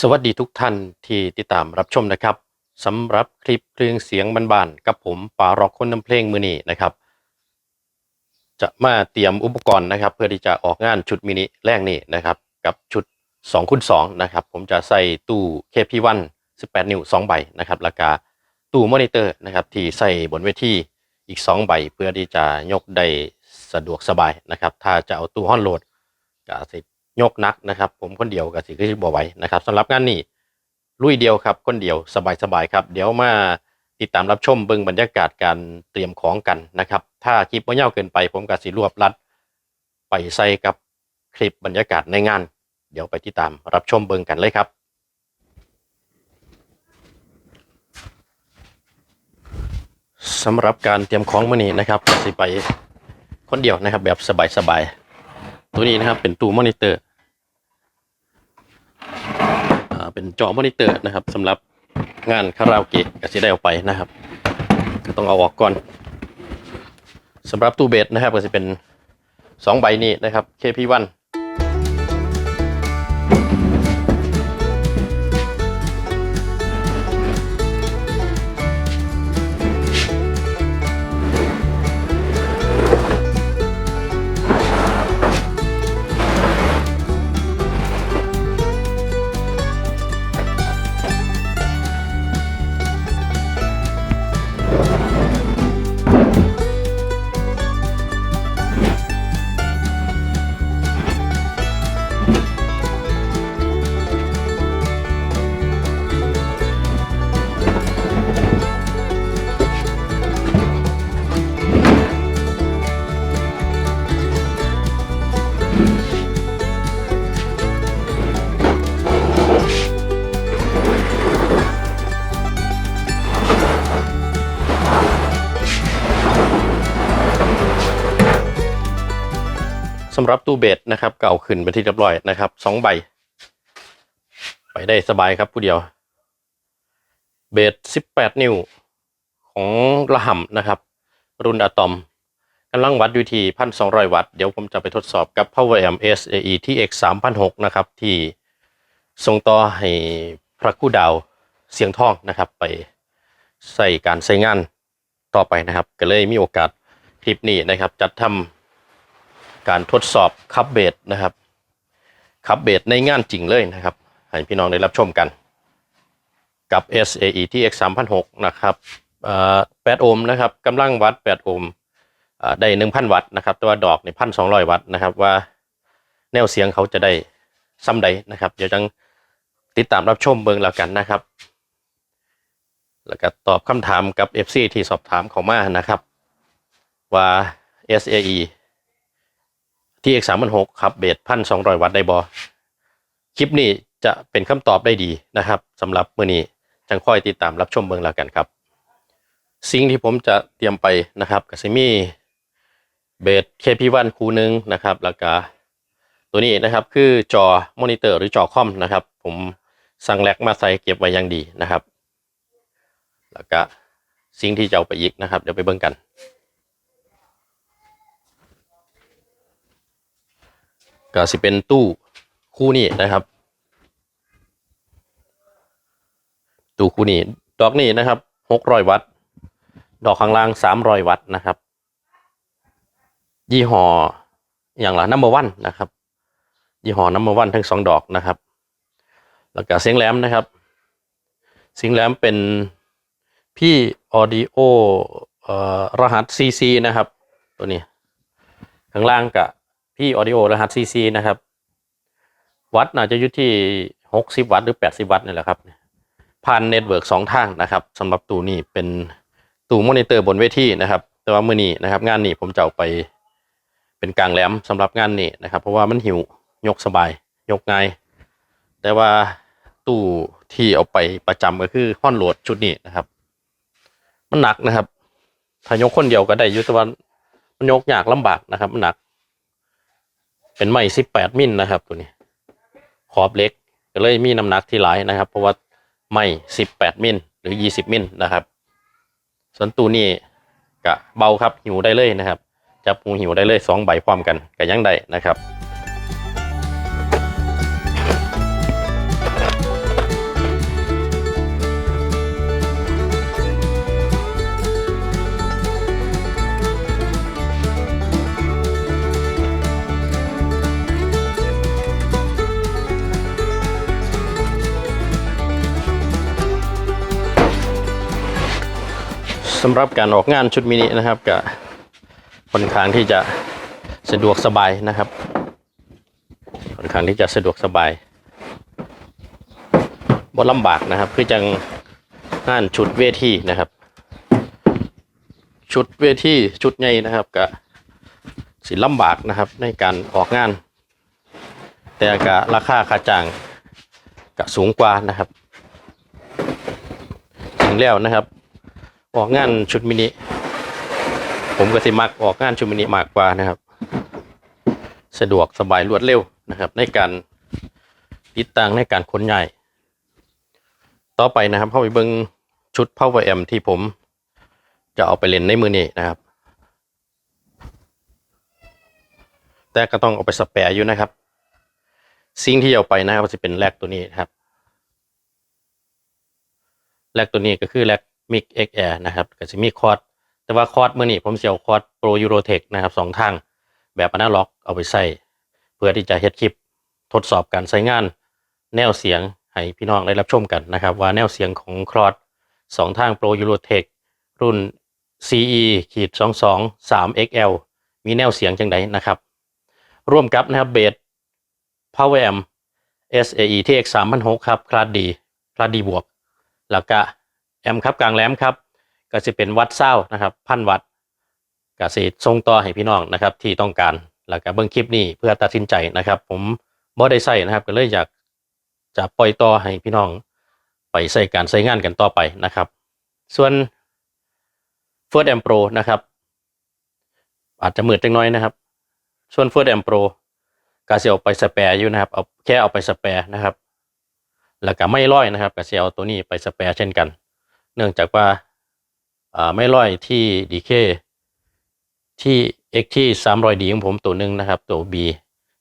สวัสดีทุกท่านที่ติดตามรับชมนะครับสำหรับคลิปเพลงเสียงบานๆกับผมป่ารอกคนนำเพลงมือนี้นะครับ จะมาเตรียมอุปกรณ์นะครับ เพื่อที่จะออกงานชุดมินิแรกนี้นะครับ กับชุด2คูณ2นะครับ ผมจะใส่ตู้ KP1 18 นิ้ว 2 ใบนะครับแล้วก็ตู้มอนิเตอร์นะครับ ที่ใส่บนเวทีอีก 2 ใบ เพื่อที่จะยกได้สะดวกสบายนะครับ ถ้าจะเอาตู้ห้อนโหลดก็สิ ยกนักนะครับ ผมคนเดียวก็สิคือบ่ไหวนะครับสำหรับงานนี้ลุยเดียวครับคนเดียวสบายๆครับ เดี๋ยวมาติดตามรับชมเบิ่งบรรยากาศการเตรียมของกันนะครับ ถ้าคลิปว่ายาวเกินไป ผมก็สิรวบรัด ไปใส่กับคลิปบรรยากาศในงาน เดี๋ยวไปติดตามรับชมเบิ่งกันเลยครับสำหรับการเตรียมของมื้อนี้นะครับสิไปคนเดียวนะครับแบบสบายๆ ตัวนี้นะครับเป็นตู้มอนิเตอร์อ่าเป็นจอมอนิเตอร์นะครับสำหรับงานคาราโอเกะก็จะได้เอาไปนะครับ ก็ต้องเอาออกก่อนสำหรับตู้เบสนะครับก็จะเป็นสองใบนี้นะครับ KP1 ำหรับตู้เบสนะครับเก็เอาขึ้นไปนที่เรียบร้อยนะครับสองใบ ไปได้สบายครับผู้เดียว เบส18นิ้ว ของระห่ำนะครับ รุ่นอะตอมกำลังวัดอยู่ที่1,200วัตต์เดี๋ยวผมจะไปทดสอบกับ Power Amp SAE TX 3006นะครับ ที่ส่งต่อให้พระคู่ดาวเสียงทองนะครับ ไปใส่การใช้งานต่อไปนะครับ ก็เลยมีโอกาสคลิปนี้นะครับ จัดทำ การทดสอบคับเบสนะครับคับเบสในงานจริงเลยนะครับ ให้พี่น้องได้รับชมกัน กับ SAE TX 3006นะครับ8โอห์มนะครับกำลังวัด 8 โอห์มได้ 1,000 วัตต์นะครับแต่ว่าดอกใน1,200วัตต์นะครับว่าแนวเสียงเขาจะได้ซ้ำใดนะครับ เดี๋ยวจังติดตามรับชมเบิงแล้วกันนะครับ แล้วก็ตอบคำถามกับ FC ที่สอบถามเขามานะครับ ว่า SAE TX 3 6 0ครับเบสพันสองรอยวัตต์ได้บอคลิปนี้จะเป็นคำตอบได้ดีนะครับสำหรับมื้อนี้จังค่อยติดตามรับชมเบิ่งแล้วกันครับ สิ่งที่ผมจะเตรียมไปนะครับก็สิมีเบส KP1 คูหนึงนะครับ แล้วก็ตัวนี้นะครับคือจอมอนิเตอร์หรือจอคอมนะครับ ผมสั่งแลกมาใส่เก็บไว้อย่างดีนะครับ แล้วก็สิ่งที่จะเอาไปอีกนะครับ เดี๋ยวไปเบิ่งกัน ก็สิเป็นตู้คู่นี้นะครับ ตู้คู่นี้ ดอกนี้นะครับหกร้อยวัตต์ ดอกข้างล่างสามร้อยวัตต์นะครับ ยี่ห้ออย่างละนัมเบอร์วันนะครับ ยี่ห้อนัมเบอร์วันทั้งสองดอกนะครับ แล้วก็เสียงแหลมนะครับ เสียงแหลมเป็นพี่ออดิโอรหัส CC นะครับ ตัวนี้ ข้างล่างกับ พี่ออดิโอรหัส CC นะครับ วัดน่าจะอยู่ที่ 60 วัตต์หรือ 80 วัตต์นี่แหละครับผ่านเน็ตเวิร์กสองทางนะครับสำหรับตู้นี้เป็นตู้มอนิเตอร์บนเวทีนะครับ แต่ว่ามือนี้นะครับ งานนี้ผมจะเอาไปเป็นกลางแหลมสำหรับงานนี้นะครับ เพราะว่ามันหิวยกสบายยกง่ายแต่ว่าตู้ที่เอาไปประจำก็คือห้อนโหลดชุดนี้นะครับ มันหนักนะครับ ถ้ายกคนเดียวก็ได้ยุต่ว่ามันยกยากลำบากนะครับ มันหนัก เป็นไม้สิบแปดมิลนะครับตัวนี้ ขอบเล็กก็เลยมีน้ำหนักที่หลายนะครับ เพราะว่าไม้สิบแปดมิลหรือยี่สิบมิลนะครับส่วนตัวนี้กะเบาครับหิวได้เลยนะครับจับหูหิวได้เลยสองใบพร้อมกันก็ยังได้นะครับ สำหรับการออกงานชุดมินินะครับก็ค่อนข้างที่จะสะดวกสบายนะครับค่อนข้างที่จะสะดวกสบายบ่ลำบากนะครับ คือจังงานชุดเวทีนะครับ ชุดเวทีชุดใหญ่นะครับก็สิลำบากนะครับในการออกงาน แต่ก็ราคาค่าจ้างก็สูงกว่านะครับถึงแล้วนะครับ ออกงานชุดมินิ ผมก็สิมักออกงานชุดมินิมากกว่านะครับ สะดวกสบายรวดเร็วนะครับ ในการติดตั้งในการขนย้ายต่อไปนะครับเข้าไปเบิ้งชุด Power M ที่ผมจะเอาไปเล่นในมือนี้นะครับ แต่ก็ต้องเอาไปสแปรอยู่นะครับสิ่งที่เอาไปนะครับจะเป็นแลกตัวนี้ครับแลกตัวนี้ก็คือแลก มิกเอ็กแอร์นะครับก็จะมีคอร์ดแต่ว่าคอร์ดเมื่อนี้ผมจะเอาคอร์ดโปรยูโรเทคนะครับสองทางแบบอนาล็อกเอาไปใส่เพื่อที่จะเฮ็ดคลิปทดสอบการใช้งาน แนวเสียงให้พี่น้องได้รับชมกันนะครับ ว่าแนวเสียงของคลอดสองทางโปรยูโรเทครุ่น CE ขีด22 3 XL มีแนวเสียงจังไดนะครับ ร่วมกับนะครับเบส Power Amp SAE TX 3006ครับ คลาสดี คลาสดีบวก แล้วก็ แอมครับกลางแหลมครับก็จะเป็นวัดเศร้านะครับพันวัดก็สิส่งต่อให้พี่น้องนะครับที่ต้องการแล้วก็เบิ่งคลิปนี้เพื่อตัดสินใจนะครับ ผมบ่ได้ใส่นะครับ ก็เลยอยากจะปล่อยต่อให้พี่น้องไปใส่การใช้งานกันต่อไปนะครับ ส่วน First Amp Pro นะครับ อาจจะมืดจังน้อยนะครับ ส่วน First Amp Pro ก็สิเอาไปสแปร์อยู่นะครับเอาแค่เอาไปสแปร์นะครับ แล้วก็ไม่ร้อยนะครับก็จะเอาตัวนี้ไปสแปร์เช่นกัน เนื่องจากว่าไม่ร้อยที่ดีเคที่ X ที่300ดีของผมตัวหนึ่งนะครับ ตัว B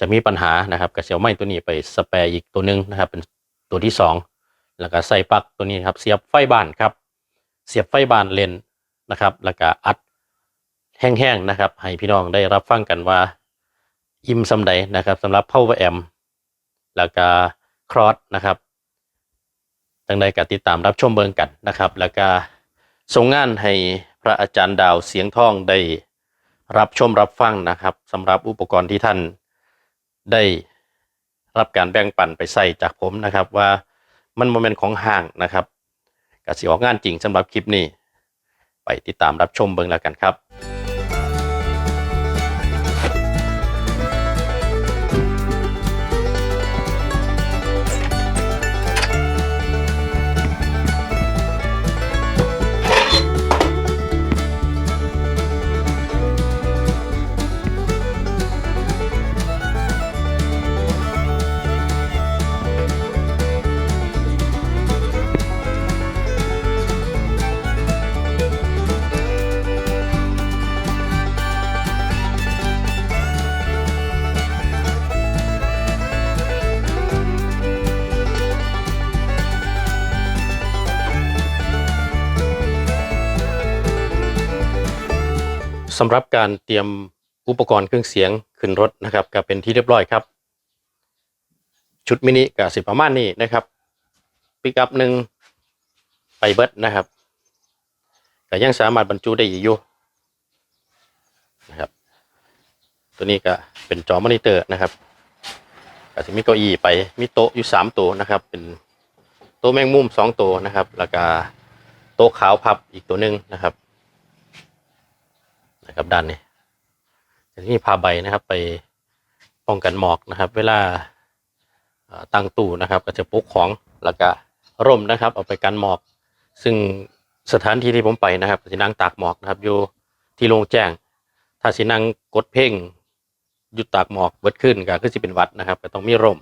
จะมีปัญหานะครับก็จะเอาไม่ตัวนี้ไปสแปร์อีกตัวหนึ่งนะครับ เป็นตัวที่สองแล้วก็ใส่ปลั๊กตัวนี้ครับเสียบไฟบานครับ เสียบไฟบานเลนนะครับ แล้วก็อัดแห้งๆนะครับ ให้พี่น้องได้รับฟังกันว่าอิ่มสำใดนะครับสำหรับ Power Amp แล้วก็ครอสนะครับ จังใดก็ติดตามรับชมเบิงกันนะครับ แล้วก็ส่งงานให้พระอาจารย์ดาวเสียงทองได้รับชมรับฟังนะครับสำหรับอุปกรณ์ที่ท่านได้รับการแบ่งปันไปใส่จากผมนะครับว่ามันโมเมนต์ของห่างนะครับกสิออกงานจริงสำหรับคลิปนี้ ไปติดตามรับชมเบิงแล้วกันครับ สำหรับการเตรียมอุปกรณ์เครื่องเสียงขึ้นรถนะครับก็เป็นที่เรียบร้อยครับ ชุดมินิกับสิประมาณนี้นะครับปิกอัพหนึ่งไปเบิดนะครับก็ยังสามารถบรรจุได้อีกอยู่นะครับ ตัวนี้ก็เป็นจอมอนิเตอร์นะครับก็จะมีเก้าอี้ไปมีโต๊ะอยู่สามตัวนะครับ เป็นโต๊ะแมงมุมสองตัวนะครับ แล้วก็โต๊ะขาวพับอีกตัวหนึ่งนะครับ นะครับด้านนี้จะมีผ้าใบนะครับ ไปป้องกันหมอกนะครับ เวลาตั้งตู้นะครับ ก็จะปกของแล้วก็ร่มนะครับ เอาไปกันหมอก ซึ่งสถานที่ที่ผมไปนะครับก็สินั่งตากหมอกนะครับ อยู่ที่โล่งแจ้ง ถ้าสินั่งกดเพ่งหยุดตากหมอกเบิดขึ้นก็คือสิเป็นวัดนะครับ ก็ต้องมีร่ม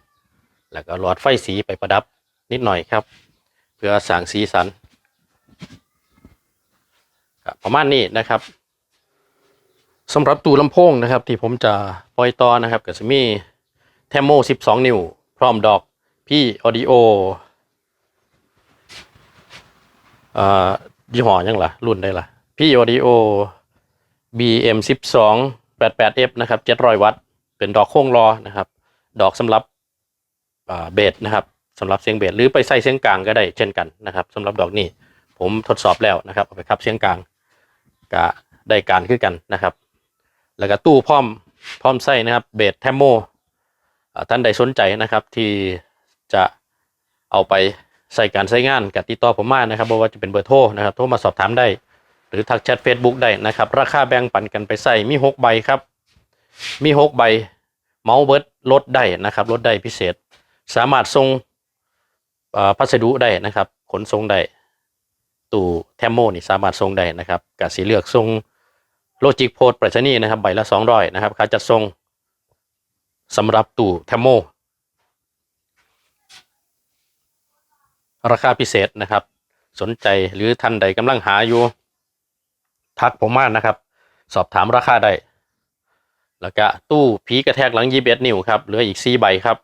แล้วก็หลอดไฟสีไปประดับนิดหน่อยครับ เพื่อสร้างสีสันประมาณนี้นะครับ สำหรับตู้ลำโพงนะครับ ที่ผมจะปล่อยต่อนะครับก็จะมีแทมโม 12 นิ้ว พร้อมดอกพี่ออดิโออ่ายี่ห้อยังล่ะ รุ่นได้ล่ะ พี่ออดิโอ BM 12 88F นะครับ 700 วัตต์ เป็นดอกโค้งรอนะครับ ดอกสำหรับอ่าเบสนะครับสำหรับเสียงเบสหรือไปใส่เสียงกลางก็ได้เช่นกันนะครับสำหรับดอกนี้ผมทดสอบแล้วนะครับเอาไปขับเสียงกลางก็ได้การคือกันนะครับ แล้วก็ตู้พร้อมพร้อมใส่นะครับเบสแทมโม่ท่านใดสนใจนะครับที่จะเอาไปใส่การใช้งานกับติดต่อผมมานะครับบ่ว่าจะเป็นเบอร์โทรนะครับโทรมาสอบถามได้ หรือทักแชท Facebook ได้นะครับ ราคาแบ่งปันกันไปใส่มีหกใบครับ มีหกใบเมาส์เบิร์ดลดได้นะครับลดได้พิเศษ สามารถส่งพัสดุได้นะครับ ขนส่งได้ตู้แทมโมนี่สามารถส่งได้นะครับกับสีเลือกส่ง โลจิกโพสต์ไปรษณีนะครับใบละสองร้อยนะครับค่าจัดส่งสำหรับตู้แทมโม ราคาพิเศษนะครับ สนใจหรือท่านใดกำลังหาอยู่ ทักผมมานะครับ สอบถามราคาได้แล้วก็ตู้ผีกระแทกหลังยีเบนิ้วครับเหลืออีกสี่ใบครับ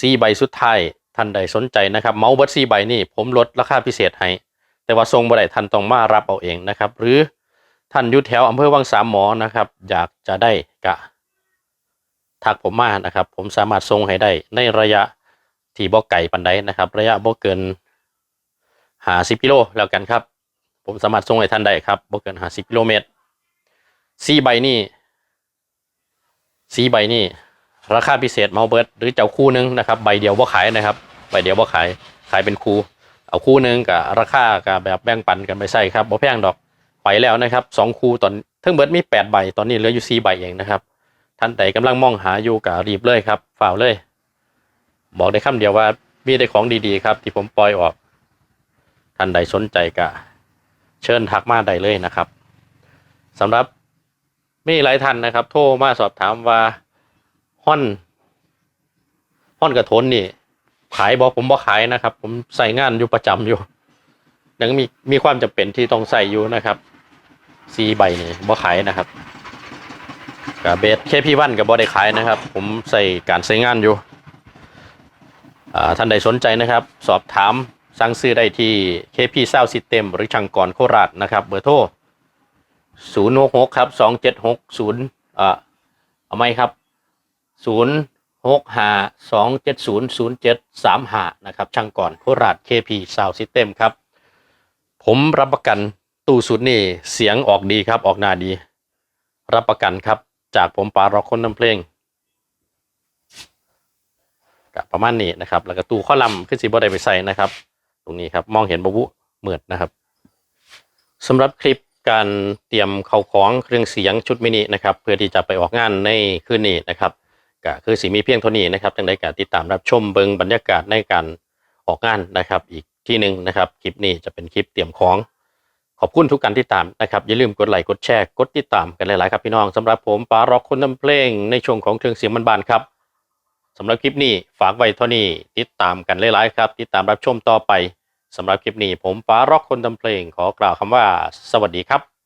สี่ใบสุดท้ายท่านใดสนใจนะครับ เมาส์เบิร์ดสี่ใบนี่ผมลดราคาพิเศษให้แต่ว่าทรงบ่ได้ท่านต้องมารับเอาเองนะครับ หรือ ท่านอยู่แถวอำเภอวังสามหมอนะครับ อยากจะได้กะทักผมมานะครับ ผมสามารถส่งให้ได้ในระยะที่บ่ไก่ปันใดนะครับ ระยะบ่เกินหาสิบกิโลแล้วกันครับ ผมสามารถส่งให้ท่านได้ครับบ่เกินหาสิบกิโลเมตรสี่ใบนี่สี่ใบนี่ราคาพิเศษเมาเบิร์ดหรือเจ้าคู่หนึงนะครับ ใบเดียวบ่าขายนะครับ ใบเดียวบ่าขายขายเป็นคู่เอาคู่หนึงกับราคากับแบบแบ่งปันกันไปใส่ครับบ่แพงดอก ไปแล้วนะครับสองคู่ตอนทั้งเบิร์ดมีแปดใบตอนนี้เหลืออยู่สี่ใบเองนะครับ ท่านใดกำลังมองหาอยู่กับรีบเลยครับฝ่าวเลย บอกได้คำเดียวว่ามีได้ของดีๆครับ ที่ผมปล่อยออก ท่านใดสนใจก็เชิญทักมาได้เลยนะครับสำหรับมีหลายท่านนะครับ โทรมาสอบถามว่าห้อนห้อนกระทนนี่ขายบอกผมบอกขายนะครับ ผมใส่งานอยู่ประจำอยู่ ยังมีมีความจำเป็นที่ต้องใส่อยู่นะครับซีใบนี่บอขายนะครับกับเบสเคพีวันกับบอได้ขายนะครับ ผมใส่การใช้งานอยู่ท่านใดสนใจนะครับ สอบถามสั่งซื้อได้ที่ KP s o u n d System หรือช่างกรโคราชนะครับ เบอร์โทร066ครับ276 0อ่าเอาไหมครับ0หกห้าสองเจ็ดศูนย์ศูนย์เจ็ดสามห้านะครับ ช่างก่อนโคราช KP Sound System ครับ ผมรับประกันตู้สุดนี่เสียงออกดีครับออกหน้าดี รับประกันครับ จากผมปาร็อกคนน้ำเพลงกับประมาณนี้นะครับ แล้วก็ตู้ข้อลำขึ้นสีบ่ได้ไปใส่นะครับ ตรงนี้ครับมองเห็นบบุเหมือดนะครับสำหรับคลิปการเตรียมเข้าของเครื่องเสียงชุดมินินะครับ เพื่อที่จะไปออกงานในคืนนี้นะครับก็คือสีมีเพียงเท่านี้นะครับจังได้การติดตามรับชมเบิงบรรยากาศในการออกงานนะครับ อีก ที่หนึ่งนะครับ คลิปนี้จะเป็นคลิปเตรียมของ ขอบคุณทุกการติดตามนะครับ อย่าลืมกดไลค์กดแชร์กดติดตามกันหลายๆครับพี่น้องสำหรับผมปาร็อกคนนำเพลงในช่วงของเครื่องเสียงบานๆครับสำหรับคลิปนี้ฝากไว้เท่านี้ติดตามกันหลายๆครับ ติดตามรับชมต่อไปสำหรับคลิปนี้ผมปาร็อกคนทำเพลงขอกล่าวคำว่า สวัสดีครับ